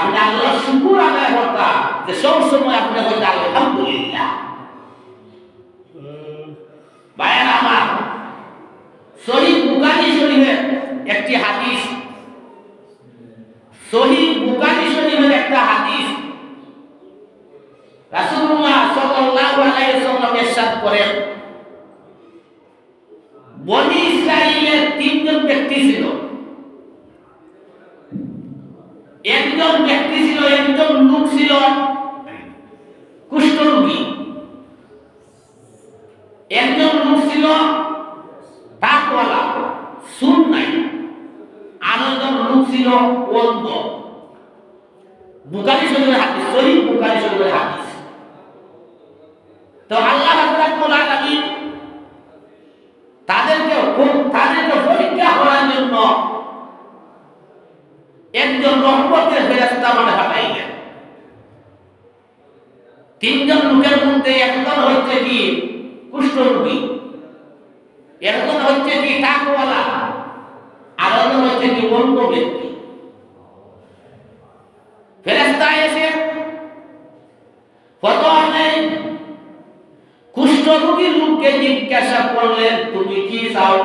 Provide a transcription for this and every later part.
আপনি আল্লাহ শুকুর আদায় করতাম যে সব সময় আপনি বলতে আলহামদুলিল্লাহ। ভাইয়ের আমার শহীদ বুকারি শরীফের একটি হাদিস। শহীদ বুকারি শরীফের একটা হাদিস। রাসূলুল্লাহ সাল্লাল্লাহু আলাইহি ওয়াসাল্লাম ইরশাদ করেন, বনি ইসরাইলের তিনজন ব্যক্তি ছিল। একজন ব্যক্তি ছিল, একজন লোক ছিল। কুষ্ঠরোগী একজন লোক ছিল টাকওয়ালা সুন নাই। আর একজন লোক ছিল, অন্ধ। বুকারি শরীফের হাদিস, সহি বুকারি শরীফের হাদিস। তো আল্লাহ রাব্বুল আলামিন তাদেরকে তাদেরকে পরীক্ষা করার জন্য একজন রহমতের ফেরেস্তা মানে পাঠাইলেন তিনজন লোকের মধ্যে একজন হচ্ছে কি কুষ্ঠরোগী, একজন হচ্ছে কি টাকওয়ালা, আর একজন হচ্ছে কি অন্য ব্যক্তি। ফেরেস্তা এসে প্রথমে কুষ্ঠরোগীর লোককে জিজ্ঞাসা করলেন, তুমি কি চাও?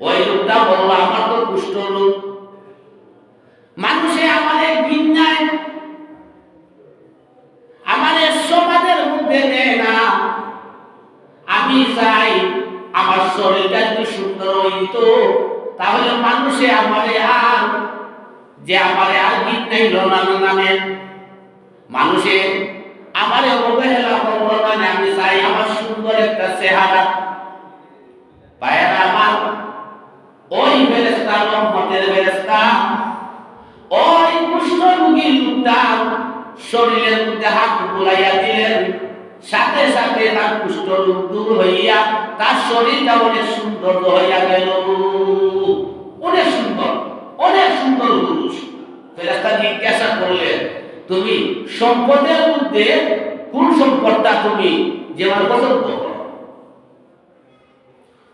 ওই লোকটা মধ্যে না। আমি চাই আমার শরীরটা একটু সুন্দর হইত। তাহলে মানুষে আমারে আর যে আমারে আর বিন্যায় না নামে। মানুষে আমারে অবহেলা করব না আমি চাই আমার সুন্দর একটা চেহারা। পায়ের আমার, ওই ফেরেস্তা রহমতের ফেরেস্তা ওই কুষ্ঠ রোগীর লোকটা শরীরের মধ্যে হাত বুলাইয়া দিলেন। সাথে সাথে তার কুষ্ঠ রোগ দূর হইয়া তার শরীরটা অনেক সুন্দর হইয়া গেল। অনেক সুন্দর অনেক সুন্দর পুরুষ। ফেরেস্তা জিজ্ঞাসা করলেন, তুমি সম্পদের মধ্যে কোন সম্পদটা তুমি যেমন পছন্দ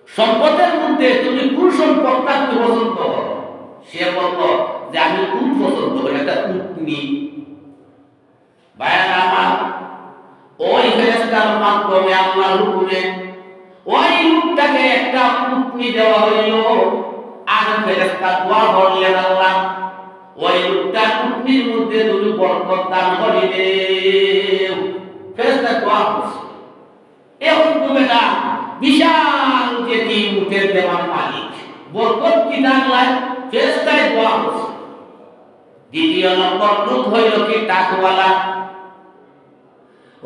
সম্পদের মধ্যে তুমি কোন সম্পদটা তুমি পছন্দ সে বলল, যে আমি উট পছন্দ করি একটা উটনি ভাইয়ারা, আমার ওই ফেরেস্তার মাধ্যমে আল্লাহ হুকুমে ওই লোকটাকে একটা উটনি দেওয়া হইল। আর ফেরেস্তা দোয়া করলেন, আল্লাহ, ওই লোকটা উটনির মধ্যে তুমি বরকত দান করিবে ফেরেস্তা দোয়া করছে। এখন তুমি না, বিশাল যে কি উঠে দেওয়ার মালিক, বরকত কি ডাকলাই ফেরেস্তায় দোয়া করছে। দ্বিতীয় নম্বর লোক হইল কি টাকওয়ালা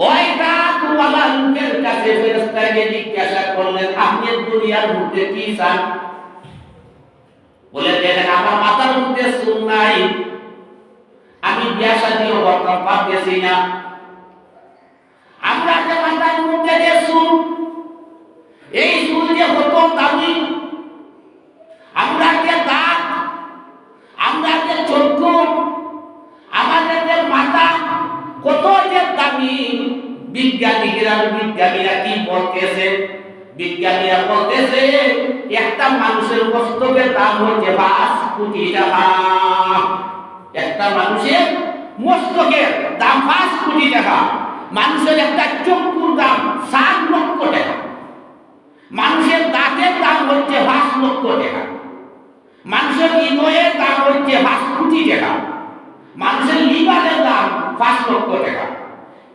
ওই টাকওয়ালা লোকের কাছে ফেরেস্তাকে জিজ্ঞাসা করলেন দুনিয়ার মধ্যে কি বলে দেখেন আমার মাথার মধ্যে সুন নাই। আমি বিয়া শাদিও করতাম পারতেছি না। আমরা যে মাথার মধ্যে এই সুন যে কত দামি বিজ্ঞানীরা বিজ্ঞানীরা কি বলতেছে? বিজ্ঞানীরা বলতেছে, একটা মানুষের মস্তকের দাম হচ্ছে পাঁচ কোটি টাকা। একটা মানুষের মস্তকের দাম পাঁচ কোটি টাকা। মানুষের একটা চক্ষুর দাম সাত লক্ষ টাকা। মানুষের দাঁতের দাম হচ্ছে পাঁচ লক্ষ টাকা। মানুষের হৃদয়ের দাম হচ্ছে পাঁচ কোটি টাকা। মানুষের লিভারের দাম পাঁচ লক্ষ টাকা।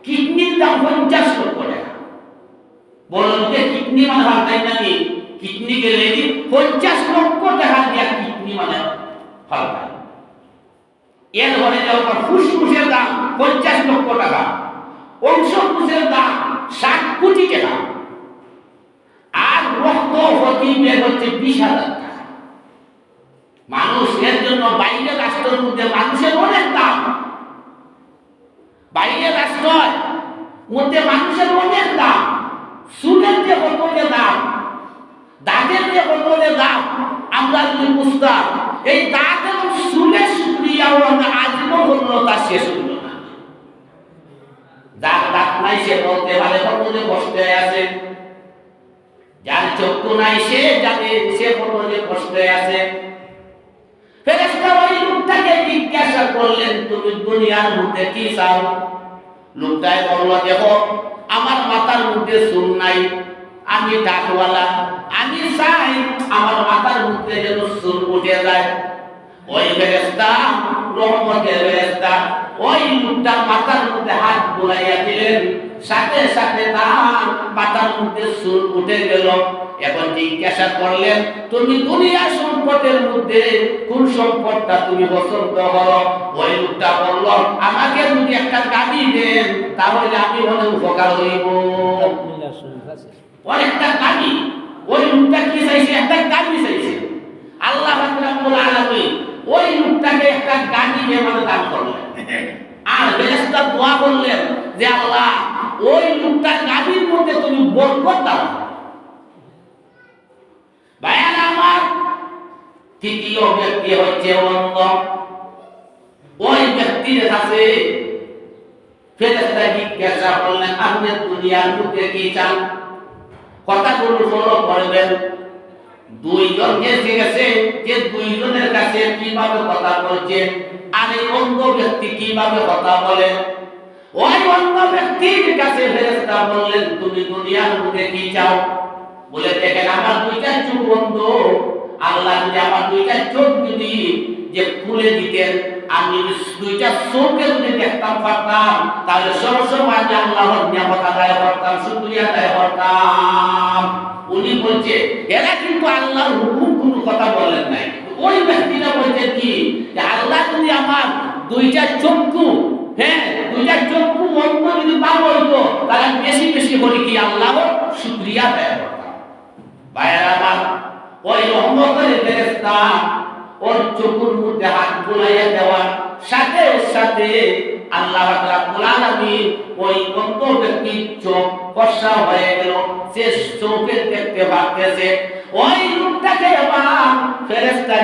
কিডনির দাম পঞ্চাশ লক্ষ টাকা। বলুন যে কিডনি মানে ভাবতাই নাকি? কিডনি গেলে কি পঞ্চাশ লক্ষ টাকা দিয়া কিডনি মানে ফালতাই এর ঘরে যাওয়ার ফুসফুসের দাম পঞ্চাশ লক্ষ টাকা, অংশফুসের দাম ষাট কোটি টাকা। আর রক্ত প্রতি বের হচ্ছে বিশ হাজার টাকা। মানুষ এর জন্য বাইরে রাষ্ট্রের মধ্যে মানুষের অনেক দাম। বাইরে রাষ্ট্র মধ্যে মানুষের অনেক দাম সুদের যে যে দাম দাঁতের যে যে দাম আমরা যদি বুঝতাম, এই দাঁত এবং সুদের সুক্রিয়াও আমরা আজীবন হলো তার শেষ হলো না। যার দাঁত নাই, সে বলতে পারে কতদিন কষ্টে আছে। যার চক্ষু নাই, সে জানে, সে কতদিন কষ্টে আছে। ফেরেস্তা ওই লোকটাকে জিজ্ঞাসা করলেন, তুমি দুনিয়ার মধ্যে কি চাও? লোকটাই বলল, দেখো, আমার মাথার মধ্যে চুল নাই, আমি ডাকওয়ালা আমি চাই আমার মাথার মধ্যে যেন চুল উঠে যায়। ওই ফেরেস্তা রহমতের ফেরেস্তা ওই লোকটার মাথার মধ্যে হাত বুলাইয়া দিলেন। সাথে সাথে তার মাথার মধ্যে সুর উঠে গেল। এখন জিজ্ঞাসা করলেন, তুমি দুনিয়া সম্পদের মধ্যে কোন সম্পদটা তুমি পছন্দ করো? ওই লোকটা বলল, আমাকে যদি একটা গাড়ি দেন, তাহলে আমি অনেক উপকার হইব। অনেকটা গাড়ি, ওই লোকটা কি চাইছে? একটা গাড়ি চাইছে। আল্লাহ আলামিন ওই লোকটাকে একটা গাড়ি দিয়ে মানে দান করলেন। আর ফেরেশতা দোয়া করলেন যে আল্লাহ, ওই লোকটা গাড়ির মধ্যে তুমি বরকত দাও। ভাইয়ার আমার তৃতীয় ব্যক্তি হচ্ছে অন্ধ ওই ব্যক্তির কাছে ফেরেশতা জিজ্ঞাসা করলেন আপনি দুনিয়ার মধ্যে কি চান? কথাগুলো ফলো করবেন। দুইজন যে গেছে যে দুইজনের কাছে কীভাবে কথা বলছে, আর এই অন্ধ ব্যক্তি কীভাবে কথা বলে? ওই অন্ধ ব্যক্তির কাছে ফেরেশতা বললেন, তুমি দুনিয়ার মধ্যে কি চাও? বলে, দেখেন, আমার দুইটা চোখ বন্ধ। আল্লাহ যদি আমার দুইটা চোখ যদি যে খুলে দিতেন, আমি দুইটা চোখকে যদি দেখতাম, পারতাম, তাহলে সবসময় আমি আল্লাহর নিয়ামত আদায় করতাম, শুকরিয়া আদায় করতাম। উনি বলছে, এরা কিন্তু আল্লাহর হুকুম কোনো কথা বলেন নাই। ওই ব্যক্তিটা বলছে কি আল্লাহ যদি আমার দুইটা চক্ষু হ্যাঁ দুইটা চক্ষু অন্য যদি পাব বলতো তাহলে বেশি বেশি করে কি আল্লাহর শুকরিয়া আদায় করতাম। ওই রহমতের ফেরেস্তা ওর চোখের মধ্যে হাত বুলাইয়া দেওয়ার সাথে সাথে আল্লাহ রাব্বুল আলামিন ওই অন্ধ চোখ হয়ে গেল। সে চোখে দেখতে ওই লোকটাকে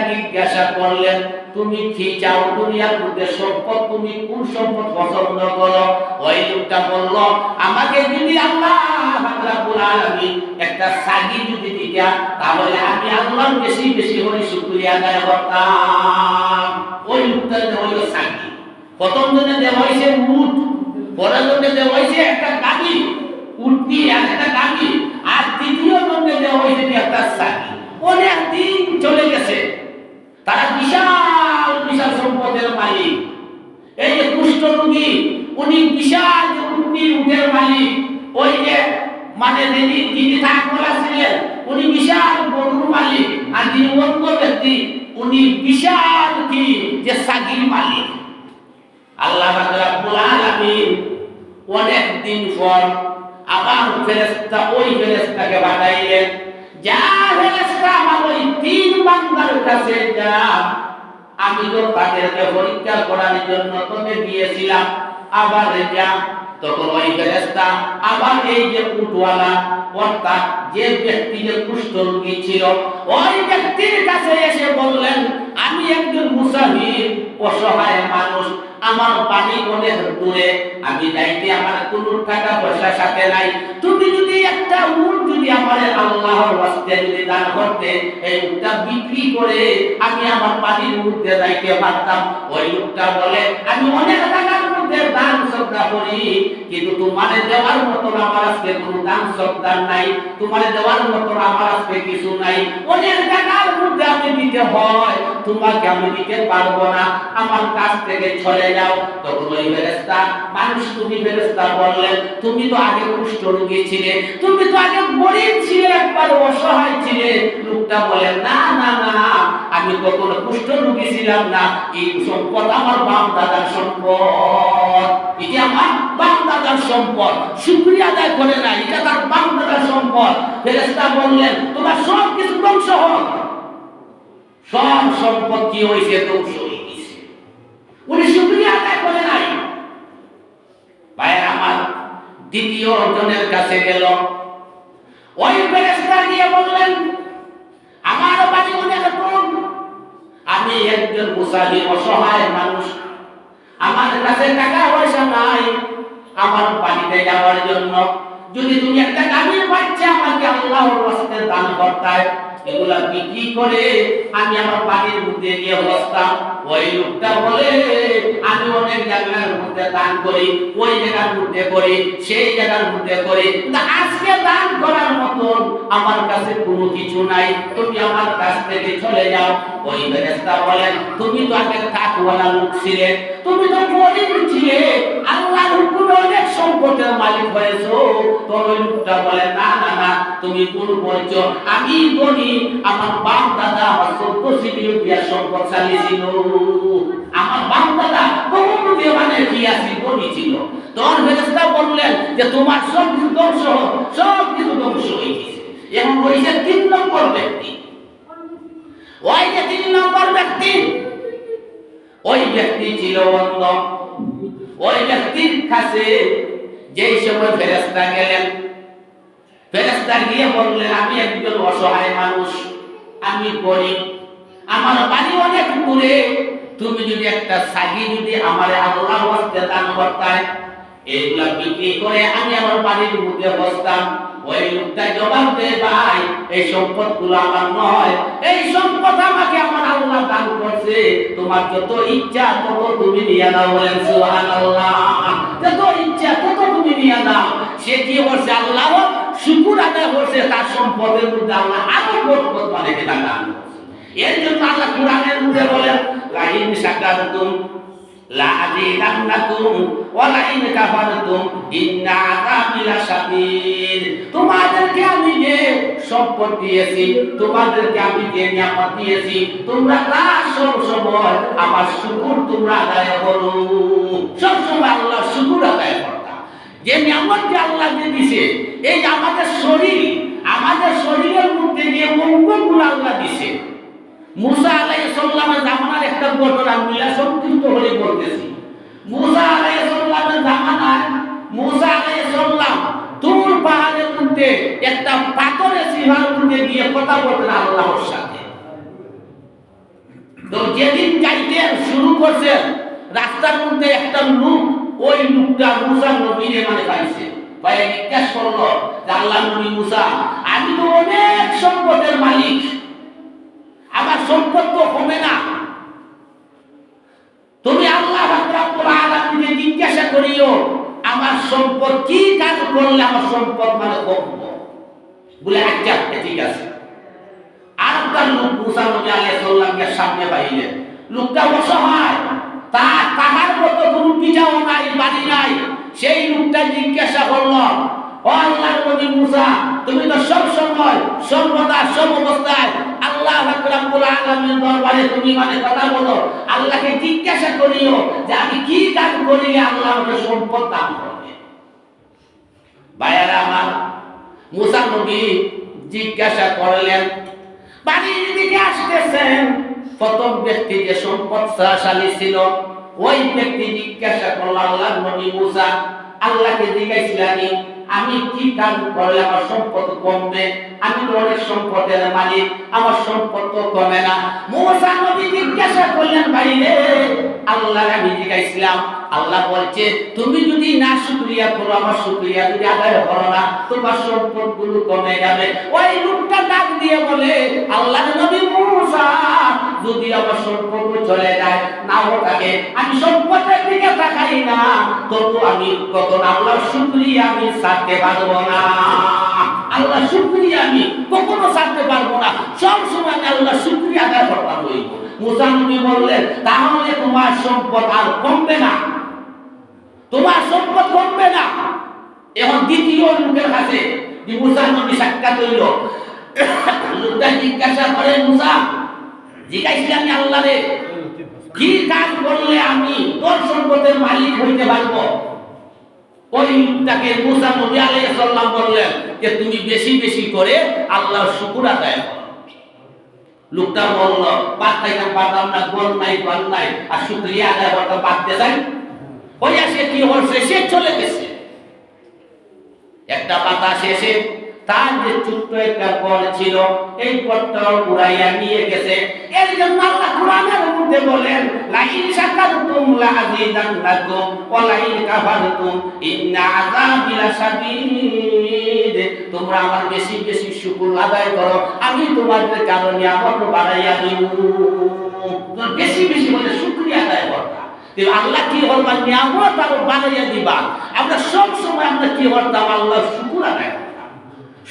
জিজ্ঞাসা করলেন, তুমি কি চাও দুনিয়ার মধ্যে সম্পদ? তুমি কোন সম্পদ পছন্দ করো? ওই লোকটা বলল, আমাকে যদি আল্লাহ আলামিন একটা সাগি যদি দিতা তাহলে আমি আল্লাহর বেশি বেশি করে শুকরিয়া আদায় করতাম। ওই লোকটা হইল সাগি। প্রথম জনে দেওয়া হয়েছে উট, পরের জনে দেওয়া হয়েছে একটা গাড়ি উটনি আর একটা গাড়ি আর তৃতীয় জনে দেওয়া হয়েছে একটা সাগি। অনেক দিন চলে গেছে। তারা বিশাল বিশাল সম্পদের মালিক। এই যে কুষ্ঠ রোগী, উনি বিশাল যে উটনি উটের মালিক। ওই যে মানে যিনি যিনি থাকবলা ছিলেন, উনি বিশাল গরুর মালিক। আর যিনি অন্য ব্যক্তি, উনি বিশাল কি যে সাগির মালিক। আল্লাহ রাব্বুল আলামিন অনেক দিন পর আবার ফেরেশতা ওই ফেরেশতাকে পাঠাইলেন। যা ফেরেশতা আমার ওই তিন বান্দার কাছে যা, আমি তো তাদেরকে পরীক্ষা করার জন্য তোকে দিয়েছিলাম। আবার যা, তখন ওই ফেরেশতা আবার এই যে উটওয়ালা, অর্থাৎ যে ব্যক্তি যে কুষ্ঠরোগী ছিল, ওই ব্যক্তির কাছে এসে বললেন, আমি একজন অসহায় মানুষ, আমার বাড়ি অনেক দূরে, আমি যাইতে আমার কোনো টাকা পয়সা সাথে নাই। তুমি যদি একটা উট যদি আমার আল্লাহর হস্তে যদি দান করতে, এই উটটা বিক্রি করে আমি আমার বাড়ির উঠতে যাইতে পারতাম। ওই উটটা বলে, আমি অনেক টাকার দান শ্রদ্ধা করি, কিন্তু দেওয়ার আমার আজকে কোনো দান শ্রদ্ধা নাই দেওয়ার আমার আজকে কিছু নাই। অনেক টাকার মধ্যে আমি দিতে হয়, তোমাকে আমি দিতে পারব না। আমার কাছ থেকে যাও। তখন ওই ফেরেস্তা মানুষ তুমি ফেরেস্তা বললেন তুমি তো আগে কুষ্ঠ রোগী ছিলে, তুমি তো আগে গরিব ছিলে, একবার অসহায় ছিলে। লোকটা বলে, না না না, আমি কখনো কুষ্ঠ রোগী ছিলাম না। এই সম্পদ আমার বাপ দাদার সম্পদ। এটি আমার বাপ দাদার সম্পদ। শুক্রিয়া আদায় করে না, এটা তার বাপ দাদার সম্পদ। ফেরেস্তা বললেন, তোমার সব কিছু ধ্বংস হোক। সব সম্পদ কি হয়েছে ধ্বংস হয়ে গেছে। উনি শুক্রিয়া আদায় করে নাই। ভাইয়ের আমার দ্বিতীয় জনের কাছে গেল। ওই ফেরেস্তা গিয়ে বললেন, আমার বাড়ি অনেক আমি একজন মুসাফির অসহায় মানুষ। আমার কাছে টাকা পয়সা নাই, আমার বাড়িতে যাওয়ার জন্য। যদি তুমি একটা গাভীর বাচ্চা আমাকে আল্লাহর রাস্তায় দান করতায় এগুলা বিক্রি করে? আমি আমার বাড়ির মধ্যে নিয়ে বসতাম। ওই লোকটা বলে, আমি অনেক জায়গার মধ্যে দান করি, ওই জায়গার মধ্যে করি, সেই জায়গার মধ্যে করি। আজকে দান করার মতন আমার কাছে কোনো কিছু নাই। তুমি আমার কাছ থেকে চলে যাও। ওই ফেরেশতা বলেন তুমি তো আগে থাকওয়ালা লোক ছিলে, তুমি তো গরিব ছিলে। আল্লাহর হুকুমে অনেক সম্পদের মালিক হয়েছো? তো ওই লোকটা বলে, না না না, তুমি কোন বলছো। আমি গনি আমার বাপ দাদা আমার চোদ্দ সিপিও বিয়া সম্পদশালী ছিল। আমার বাপ দাদা বহু দিয়ে মানে ছিল। তখন ফেরেশতা বললেন যে, তোমার সব কিছু ধ্বংস সব কিছু ধ্বংস হয়ে গেছে। এখন হয়েছে তিন নম্বর ব্যক্তি। ওই যে তিন নম্বর ব্যক্তি, ওই ব্যক্তি ছিল অন্ধ ওই ব্যক্তির কাছে যেই সময় ফেরেস্তা গেলেন ফেরেস্তা গিয়ে বললেন, আমি একজন অসহায় মানুষ, আমি গরিব, আমার বাড়ি অনেক দূরে। তুমি যদি একটা সাগি যদি আমার আল্লাহ হস্তে দান করতায় এইগুলা বিক্রি করে আমি আমার বাড়ির মধ্যে বসতাম। ওই লোকটা জবাব দেয়, ভাই, এই সম্পদগুলো আমার নয়। এই সম্পদ আমাকে আমার আল্লাহ দান করছে। তোমার যত ইচ্ছা তত তুমি নিয়ে নাও বলেন, সুবহানাল্লাহ। যত ইচ্ছা তুমি সে কি করছে? আল্লাহ শুকুর আদায় করছে, তার সম্পদের মধ্যে আল্লাহ আরও বরকত দান করছে এর জন্য আল্লাহ কোরআনের মধ্যে বলেন, লাইন লাশাদীদ তোমাদেরকে আমি সম্পদ দিয়েছি, তোমাদেরকে আমি যে আমার শুকর তোমরা আদায় করো। সব সময় আল্লাহ শুকর আদায় করতা যে নিয়ামত যে আল্লাহ যে দিছে, এই আমাদের শরীর, আমাদের শরীরের মধ্যে যে অঙ্গগুলো আল্লাহ দিছে। মুসা আলাইহিস সালামের জামানার একটা ঘটনা মিলা সংক্ষিপ্ত হলে বলতেছি। মুসা আলাইহিস সালামের জামানায়, মুসা আলাইহিস সালাম তুর পাহাড়ের মধ্যে একটা পাথরের সিহার মধ্যে গিয়ে কথা বলতেন আল্লাহর সাথে। তো যেদিন যাইতে শুরু করছেন রাস্তার মধ্যে একটা লোক ওই লোকটা মুসা নবীরে মানে পাইছে। ভাই জিজ্ঞাসা করল আল্লাহ নবী মুসা, আমি তো অনেক সম্পদের মালিক। আমার সম্পদ তো কমে না। তুমি আল্লাহ রাব্বুল জিজ্ঞাসা করিও, আমার সম্পদ কি কাজ করলে আমার সম্পদ মানে কমবো বলে আচ্ছা ঠিক আছে। আর তার লোক মুসা নবী সালামকে সামনে পাইলেন। লোকটা অসহায়। তার তাহার মতো কোনো পিঠাও নাই, বাড়ি নাই। সেই লোকটা জিজ্ঞাসা করল, ও আল্লাহর নবী মুসা, তুমি তো সব সময়, সর্বদা সব অবস্থায় আল্লাহ রাব্বুল আলামিনের দরবারে তুমি মানে কথা বলো। আল্লাহকে জিজ্ঞাসা করিও যে আমি কি কাজ করিলে আল্লাহ আমাকে সম্পদ দান করবে। ভাইয়ারা আমার, মুসা নবী জিজ্ঞাসা করলেন, বাড়ির দিকে আসতেছেন? প্রথম ব্যক্তি যে সম্পদশালী ছিল ওই ব্যক্তি জিজ্ঞাসা করল আল্লাহ আল্লাহকে জিজ্ঞাসিলেন আমি কি কাজ করলে আমার সম্পদ কমবে? আমি তো অনেক সম্পদের মালিক, আমার সম্পদ তো কমে না। মুসা নবী জিজ্ঞাসা করলেন, ভাই রে আল্লাহ আমি জিজ্ঞাসিলাম, আল্লাহ বলছে, তুমি যদি না শুকরিয়া করো, আমার শুকরিয়া যদি আদায় করো না, তোমার সম্পদগুলো কমে যাবে। ওই লোকটা ডাক দিয়ে বলে আল্লাহ নবী মুসা, যদি আমার সম্পদ চলে যায়, নাও থাকে আমি সম্পদের দিকে তাকাই না। তবু আমি কখন আল্লাহর শুকরিয়া আমি ছাড়তে পারব না। আল্লাহ শুকরিয়া আমি কখনো ছাড়তে পারব না। সব সময় আল্লাহ শুকরিয়া আদায় করতে মুসানবী বললেন, তাহলে তোমার সম্পদ আর কমবে না। তোমার সম্পদ কমবে না। এখন দ্বিতীয় লোকের কাছে যে মুসা নবী সাক্ষাৎ হইল। লোকটা জিজ্ঞাসা করে, মুসা, জিজ্ঞাসা আমি আল্লাহ রে কি কাজ করলে আমি তোর সম্পদের মালিক হইতে পারব? ওই লোকটাকে মুসা নবী আলাইহিস সালাম বললেন যে, তুমি বেশি বেশি করে আল্লাহর শুকর আদায় করো। লোকটা বলল, বাদ খাইতাম পারতাম না গোল নাই গোল নাই, আর শুক্রিয়া আদায় করতে পারতে চাই। ওই সে কি হচ্ছে সে চলে গেছে। একটা পাতা এসে তার যে ছোট্ট একটা পথ ছিল, এই পথটাও উড়াইয়া নিয়ে গেছে। এর জন্য আল্লাহ কোরআনের মধ্যে বলেন, লাইন শাকারতুম লাযিদান্নাকুম ওয়া লাইন কাফারতুম ইন্না আযাবি লাশাদীদ তোমরা আমার বেশি বেশি শুকর আদায় করো, আমি তোমাদের কারণে আমার বাড়াইয়া দিব। বেশি বেশি বলে শুকরিয়া আদায় করবা যে আল্লাহ কি করবা নিয়ামত আরও বাড়াইয়া দিবা? আমরা সব সময় আমরা কি করতাম? আল্লাহ শুকুর আদায়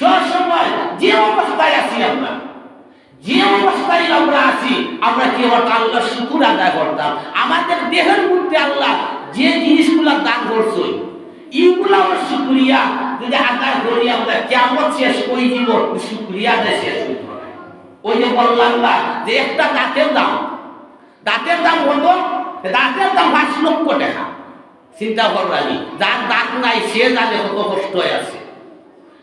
করতাম সব সময় যে অবস্থায় আছি আমরা। যে অবস্থায় আমরা আছি, আমরা আমাদের দেহের যে আমার করি, আমরা কেমন শেষ শেষ ওই যে যে একটা দাঁতের দাম। দাঁতের দাম দাঁতের দাম যার দাঁত নাই, সে জানে কত কষ্ট আছে।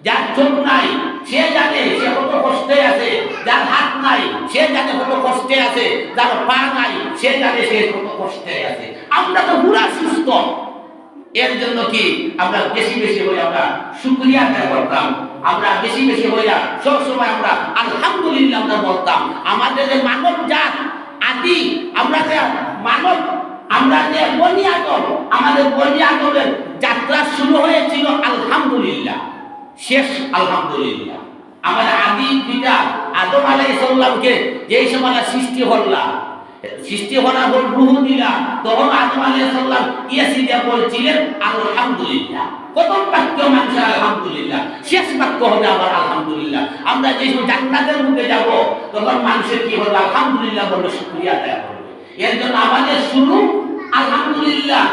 যার চোখ নাই, সে জানে সে কত কষ্টে আছে। যার হাত নাই, সে জানে কত কষ্টে আছে। যার পা নাই, সে জানে সে কত কষ্টে আছে। আমরা তো পুরা সুস্থ। এর জন্য কি আমরা বেশি বেশি হয়ে আমরা শুক্রিয়া আদায় করতাম। আমরা বেশি বেশি হইয়া সব সময় আমরা আলহামদুলিল্লাহ আমরা বলতাম, আমাদের যে মানব জাত আদি, আমরা যে মানব, আমরা যে বনি আদম, আমাদের বনি আদমের যাত্রা শুরু হয়েছিল আলহামদুলিল্লাহ। শেষ, আলহামদুলিল্লাহ। আমাদের আদি পিতা আদম আলাইহিস সালামকে যেই সময় সৃষ্টি করলাম সৃষ্টি করার পর রুহ দিলা, তখন আদম আলাইহিস সালাম ইয়াসি দিয়া বলছিলেন, আলহামদুলিল্লাহ। প্রথম বাক্য মানুষ আলহামদুলিল্লাহ। শেষ বাক্য হবে আবার আলহামদুলিল্লাহ। আমরা যে জান্নাতের মুখে যাব, তখন মানুষের কি হবে? আলহামদুলিল্লাহ বলে শুকরিয়া করবে। এর জন্য আমাদের শুরু, আলহামদুলিল্লাহ।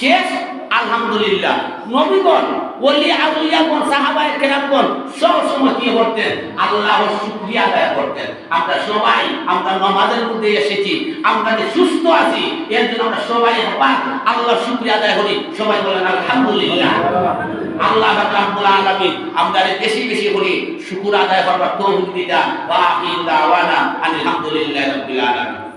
শেষ, আলহামদুলিল্লাহ। নবীগণ ওলি আউলিয়াগণ সাহাবায়ে সব সময় কি করতেন? আল্লাহর শুকরিয়া আদায় করতেন। আমরা সবাই, আমরা নমাজের মধ্যে এসেছি, আমরা যে সুস্থ আছি, এর জন্য আমরা সবাই হবার আল্লাহর শুকরিয়া আদায় করি। সবাই বলেন, আলহামদুলিল্লাহ। আল্লাহ রাব্বুল আলামিন আমরা বেশি বেশি করি শুকর আদায় করবার তৌফিক দিতা। ওয়া আখির দাওয়ানা আলহামদুলিল্লাহি রাব্বিল আলামিন।